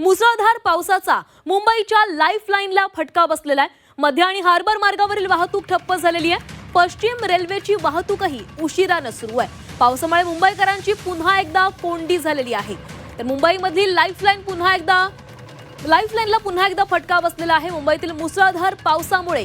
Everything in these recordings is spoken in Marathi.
मुसळधार पावसाचा मुंबईच्या लाईफ लाईनला फटका बसलेला आहे. मध्य आणि हार्बर मार्गावरील वाहतूक ठप्प झालेली आहे. पश्चिम रेल्वेची वाहतूकही उशिरानं सुरू आहे. पावसामुळे मुंबईकरांची पुन्हा एकदा कोंडी झालेली आहे. तर मुंबईमधील लाईफ लाईन पुन्हा एकदा लाईफ लाईनला पुन्हा एकदा फटका बसलेला आहे. मुंबईतील मुसळधार पावसामुळे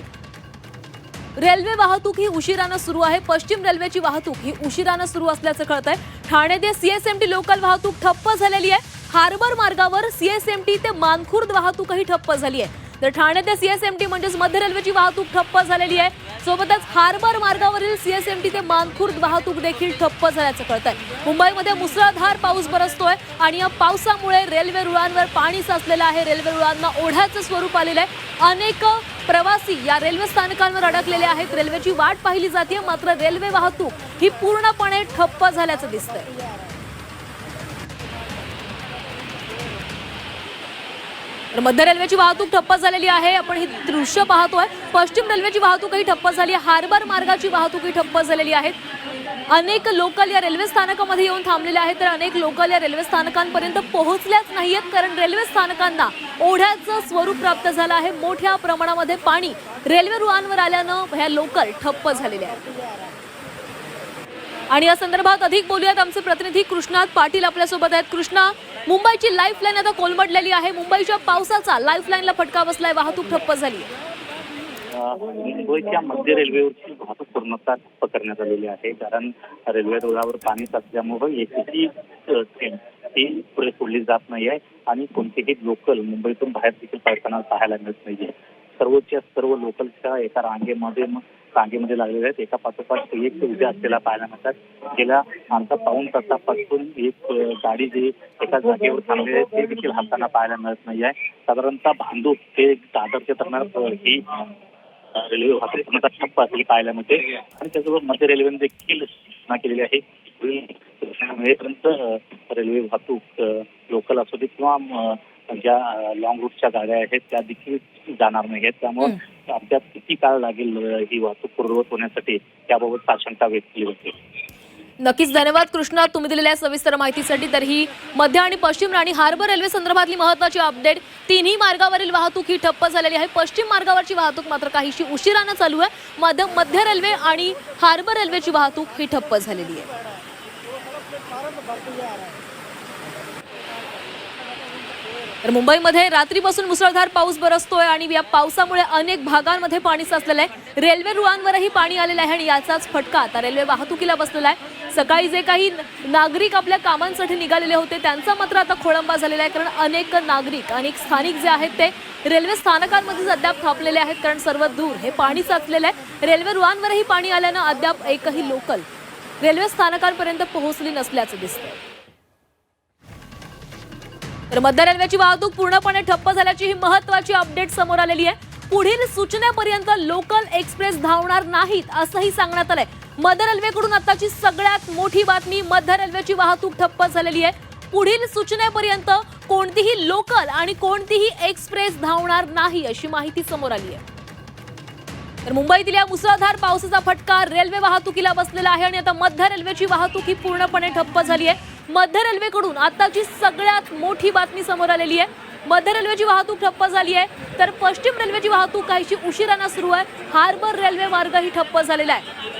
रेल्वे वाहतूक ही उशिरानं सुरू आहे. पश्चिम रेल्वेची वाहतूक ही उशिरानं सुरू असल्याचं कळत आहे ठाणे ते सीएसएमटी लोकल वाहतूक ठप्प झालेली आहे. हार्बर मार्गावर सीएसएमटी ते मानखुर्द वाहतूकही ठप्प झाली आहे. तर ठाणे ते सीएसएमटी म्हणजेच मध्य रेल्वेची वाहतूक ठप्प झालेली आहे. सोबतच हार्बर मार्गावरील सीएसएमटी ते मानखुर्द वाहतूक देखील ठप्प झाल्याचं कळत आहे मुंबईमध्ये मुसळधार पाऊस बरसतोय आणि या पावसामुळे रेल्वे रुळांवर पाणी साचलेलं आहे. रेल्वे रुळांना ओढ्याचं स्वरूप आलेलं आहे. अनेक प्रवासी या रेल्वे स्थानकांवर अडकलेले आहेत. रेल्वेची वाट पाहिली जाते मात्र रेल्वे वाहतूक ही पूर्णपणे ठप्प झाल्याचं दिसतंय. तर मध्य रेल्वेची वाहतूक ठप्प झालेली आहे. आपण ही दृश्य पाहतोय. पश्चिम रेल्वेची वाहतूकही ठप्प झाली आहे. हार्बर मार्गाची वाहतूकही ठप्प झालेली आहे. अनेक लोकल या रेल्वे स्थानकामध्ये येऊन थांबलेले आहेत. तर अनेक लोकल या रेल्वे स्थानकांपर्यंत पोहोचल्याच नाहीयेत. कारण रेल्वे स्थानकांना ओढ्याचं स्वरूप प्राप्त झालं आहे. मोठ्या प्रमाणामध्ये पाणी रेल्वे रुळांवर आल्यानं ह्या लोकल ठप्प झालेल्या आहेत. आणि या संदर्भात अधिक बोलूयात. आमचे प्रतिनिधी कृष्णात पाटील आपल्यासोबत आहेत. कृष्णा मुंबईची लाईफ लाईन आता कोलमडलेली आहे. मुंबईच्या पावसाचा लाईफ लाईनला फटका बसलाय. वाहतूक ठप्प झाली. मुंबईच्या मध्य रेल्वेवरची वाहतूक पूर्णतः ठप्प करण्यात आलेली आहे. कारण रेल्वे रुळावर पाणी साचल्यामुळे एसीची ट्रेन ती पुढे सोडली जात नाहीये. आणि कोणतेही लोकल मुंबईतून बाहेर देखील पडताना पाहायला मिळत नाहीये. सर्वच्या सर्व लोकलच्या एका रांगेमध्ये रांगेमध्ये लागलेल्या आहेत. एका पाठोपाठ एक उभ्या असलेला पाहायला मिळतात. गेल्या अर्धा पाऊन तासापासून एक गाडी जी एका जागेवर थांबलेली आहे ते देखील हाताना पाहायला मिळत नाही आहे. साधारणतः भांडूप ते दादरच्या दरम्यान ही रेल्वे वाहतूक ठप्प असलेली पाहायला मिळते. आणि त्याचबरोबर मध्य रेल्वेने देखील सूचना केलेली आहे मिळेपर्यंत रेल्वे वाहतूक लोकल असू दे किंवा ज्या लॉंग रूटच्या गाड्या आहेत त्या देखील जाणार नाही आहेत त्यामुळे अद्याप किती काळ लागेल ही वाहतूक पूर्ववत होण्यासाठी त्याबाबत आशंका व्यक्त केली होती. नक्कीच धन्यवाद कृष्णा तुम्ही दिलेल्या सविस्तर माहितीसाठी. तर ही मध्य आणि पश्चिम आणि हार्बर रेल्वे संदर्भातली महत्वाची अपडेट. तिन्ही मार्गावरील वाहतूक ही ठप्प झालेली आहे. पश्चिम मार्गावरची वाहतूक मात्र काहीशी उशिरानं चालू आहे. मध्य मध्य रेल्वे आणि हार्बर रेल्वेची वाहतूक ही ठप्प झालेली आहे. तर मुंबईमध्ये रात्रीपासून मुसळधार पाऊस बरसतोय आणि या पावसामुळे अनेक भागांमध्ये पाणी साचलेलं आहे रेल्वे रुळांवरही पाणी आलेलं आहे आणि याचाच फटका आता रेल्वे वाहतुकीला बसलेला आहे. सकाळी जे काही नागरिक आपल्या कामांसाठी निघालेले होते त्यांचा मात्र आता खोळंबा झालेला आहे कारण अनेक नागरिक अनेक स्थानिक जे आहेत ते रेल्वे स्थानकांमध्ये अद्याप थापलेले आहेत कारण सर्व दूर हे पाणी साचलेलं आहे. रेल्वे रुळांवरही पाणी आल्यानं अद्याप एकही लोकल रेल्वे स्थानकांपर्यंत पोहोचली नसल्याचं दिसतंय. तर मध्य रेल्वेची वाहतूक पूर्णपणे ठप्प झाल्याची ही महत्वाची अपडेट समोर आलेली आहे. पुढील सूचनेपर्यंत लोकल एक्सप्रेस धावणार नाहीत असंही सांगण्यात आलंय. मध्य रेल्वेकडून आताची सगळ्यात मोठी बातमी मध्य रेल्वेची वाहतूक ठप्प झालेली आहे. पुढील सूचनेपर्यंत कोणतीही लोकल आणि कोणतीही एक्सप्रेस धावणार नाही अशी माहिती समोर आली आहे. तर मुंबईतील या मुसळधार पावसाचा फटका रेल्वे वाहतुकीला बसलेला आहे आणि आता मध्य रेल्वेची वाहतूक ही पूर्णपणे ठप्प झाली आहे. मध्य रेल्वेकडून आताची सगळ्यात मोठी बातमी समोर आलेली आहे. मध्य रेल्वेची वाहतूक ठप्प झाली आहे. तर पश्चिम रेल्वेची वाहतूक काहीशी उशिरानं सुरू आहे. हार्बर रेल्वे मार्गही ठप्प झालेला आहे.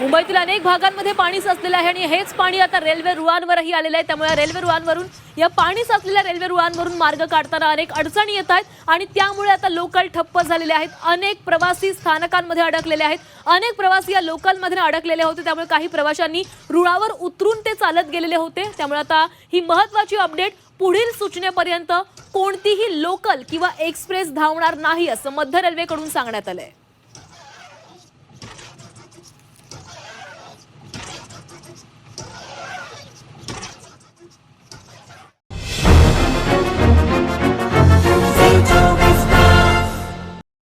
मुंबईतील अनेक भागांमध्ये पाणी साचलेलं आहे आणि हेच पाणी आता रेल्वे रुळांवरही आलेलं आहे. त्यामुळे रेल्वे रुळांवरून या पाणी साचलेल्या रेल्वे रुळांवरून मार्ग काढताना अनेक अडचणी येत आहेत आणि त्यामुळे आता लोकल ठप्प झालेले आहेत. अनेक प्रवासी स्थानकांमध्ये अडकलेले आहेत. अनेक प्रवासी या लोकलमध्ये अडकलेले होते. त्यामुळे काही प्रवाशांनी रुळावर उतरून ते चालत गेलेले होते. त्यामुळे आता ही महत्वाची अपडेट पुढील सूचनेपर्यंत कोणतीही लोकल किंवा एक्सप्रेस धावणार नाही असं मध्य रेल्वेकडून सांगण्यात आलं आहे